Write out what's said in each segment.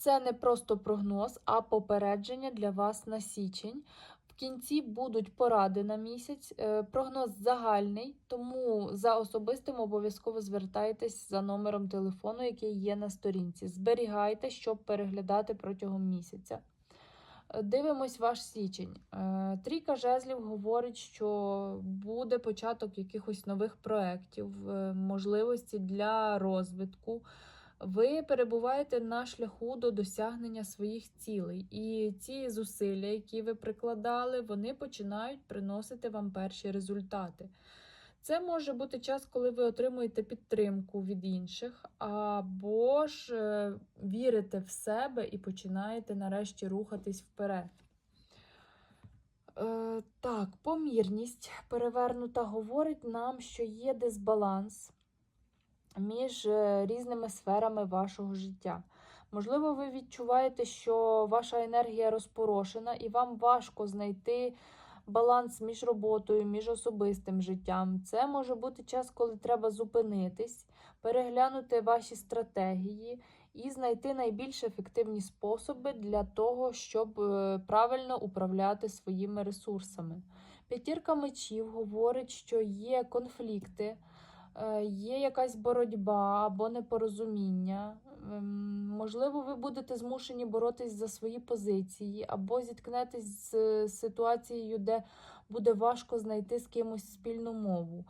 Це не просто прогноз, а попередження для вас на січень. В кінці будуть поради на місяць. Е, Прогноз загальний, тому за особистим обов'язково звертайтесь за номером телефону, який є на сторінці. Зберігайте, щоб переглядати протягом місяця. Е, Дивимось ваш січень. Е, Трійка жезлів говорить, що буде початок якихось нових проєктів, можливості для розвитку. Ви перебуваєте на шляху до досягнення своїх цілей, і ці зусилля, які ви прикладали, вони починають приносити вам перші результати. Це може бути час, коли ви отримуєте підтримку від інших, або ж е, вірите в себе і починаєте нарешті рухатись вперед. Е, так, помірність перевернута говорить нам, що є дисбаланс між е, різними сферами вашого життя. Можливо, ви відчуваєте, що ваша енергія розпорошена, і вам важко знайти баланс між роботою, між особистим життям. Це може бути час, коли треба зупинитись, переглянути ваші стратегії і знайти найбільш ефективні способи для того, щоб е, правильно управляти своїми ресурсами. П'ятірка мечів говорить, що є конфлікти. Е, Є якась боротьба або непорозуміння. Ем, Можливо, ви будете змушені боротись за свої позиції, або зіткнетесь з ситуацією, де буде важко знайти з кимось спільну мову.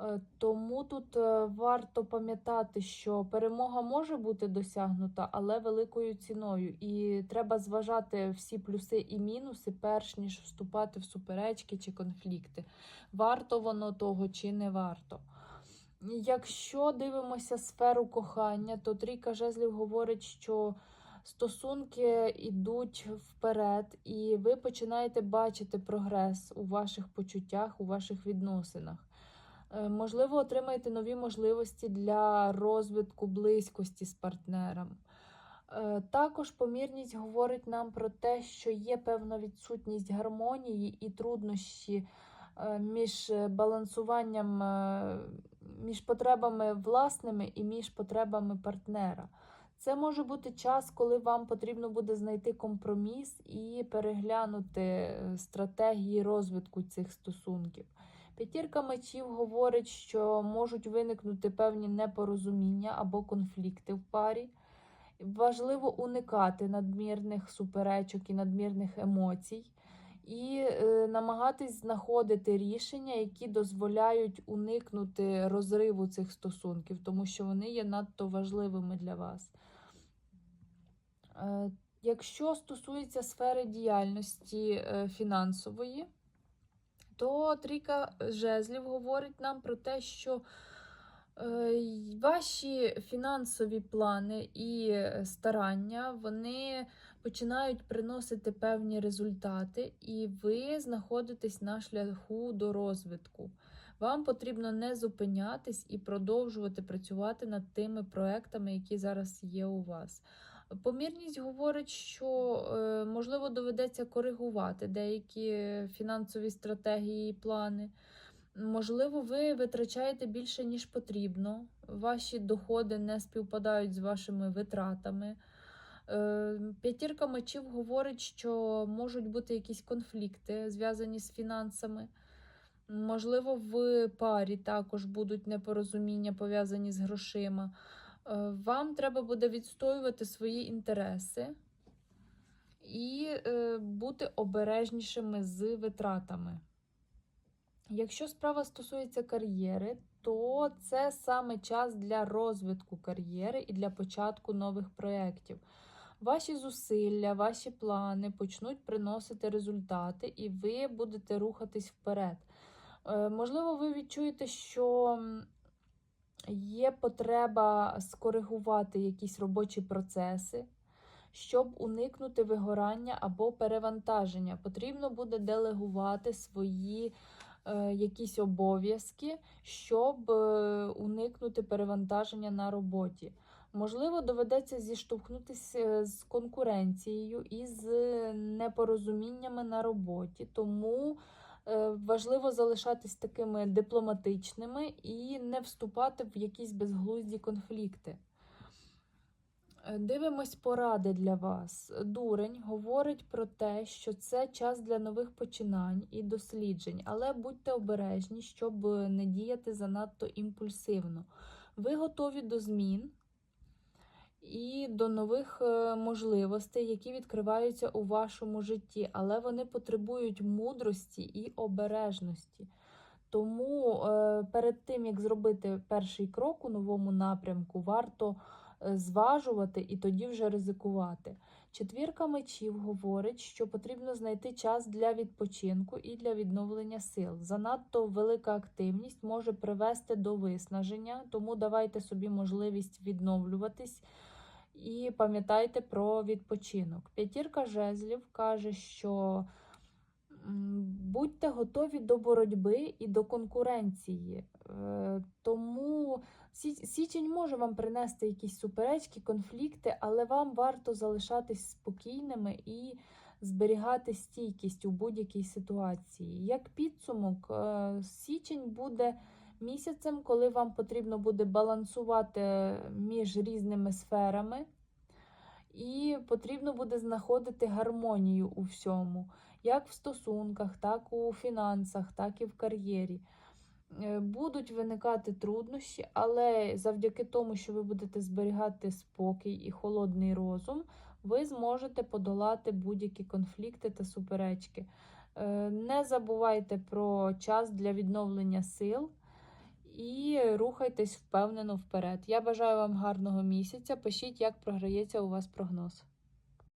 Е, Тому тут е, варто пам'ятати, що перемога може бути досягнута, але великою ціною. І треба зважати всі плюси і мінуси, перш ніж вступати в суперечки чи конфлікти. Варто воно того чи не варто. Якщо дивимося сферу кохання, то трійка жезлів говорить, що стосунки йдуть вперед, і ви починаєте бачити прогрес у ваших почуттях, у ваших відносинах. Е, Можливо, отримаєте нові можливості для розвитку близькості з партнером. Е, Також помірність говорить нам про те, що є певна відсутність гармонії і труднощі е, між балансуванням між потребами власними і між потребами партнера. Це може бути час, коли вам потрібно буде знайти компроміс і переглянути е, стратегії розвитку цих стосунків. П'ятірка мечів говорить, що можуть виникнути певні непорозуміння або конфлікти в парі. Важливо уникати надмірних суперечок і надмірних емоцій, і е, намагатись знаходити рішення, які дозволяють уникнути розриву цих стосунків, тому що вони є надто важливими для вас. Е, Якщо стосується сфери діяльності е, фінансової, то трійка жезлів говорить нам про те, що ваші фінансові плани і старання вони починають приносити певні результати, і ви знаходитесь на шляху до розвитку. Вам потрібно не зупинятись і продовжувати працювати над тими проектами, які зараз є у вас. Помірність говорить, що е, можливо доведеться коригувати деякі фінансові стратегії і плани. Можливо, ви витрачаєте більше, ніж потрібно. Ваші доходи не співпадають з вашими витратами. Е, П'ятірка мечів говорить, що можуть бути якісь конфлікти, зв'язані з фінансами. Можливо, в парі також будуть непорозуміння пов'язані з грошима. Е, Вам треба буде відстоювати свої інтереси і е, бути обережнішими з витратами. Якщо справа стосується кар'єри, то це саме час для розвитку кар'єри і для початку нових проєктів. Ваші зусилля, ваші плани почнуть приносити результати, і ви будете рухатись вперед. Е, Можливо, ви відчуєте, що є потреба скоригувати якісь робочі процеси, щоб уникнути вигорання або перевантаження. Потрібно буде делегувати свої е, якісь обов'язки, щоб е, уникнути перевантаження на роботі. Можливо, доведеться зіштовхнутися з конкуренцією і з непорозуміннями на роботі, тому е, важливо залишатись такими дипломатичними і не вступати в якісь безглузді конфлікти. Е, Дивимось поради для вас. Дурень говорить про те, що це час для нових починань і досліджень, але будьте обережні, щоб не діяти занадто імпульсивно. Ви готові до змін і до нових е, можливостей, які відкриваються у вашому житті, але вони потребують мудрості і обережності. Тому е, перед тим, як зробити перший крок у новому напрямку, варто е, зважувати і тоді вже ризикувати. Четвірка мечів говорить, що потрібно знайти час для відпочинку і для відновлення сил. Занадто велика активність може привести до виснаження, тому давайте собі можливість відновлюватись. І пам'ятайте про відпочинок. П'ятірка жезлів каже, що будьте готові до боротьби і до конкуренції. Е, Тому січень може вам принести якісь суперечки, конфлікти, але вам варто залишатись спокійними і зберігати стійкість у будь-якій ситуації. Як підсумок, е, січень буде місяцем, коли вам потрібно буде балансувати між різними сферами, і потрібно буде знаходити гармонію у всьому, як в стосунках, так у фінансах, так і в кар'єрі. Е, Будуть виникати труднощі, але завдяки тому, що ви будете зберігати спокій і холодний розум, ви зможете подолати будь-які конфлікти та суперечки. Е, Не забувайте про час для відновлення сил і рухайтесь впевнено вперед. Я бажаю вам гарного місяця. Пишіть, як програється у вас прогноз.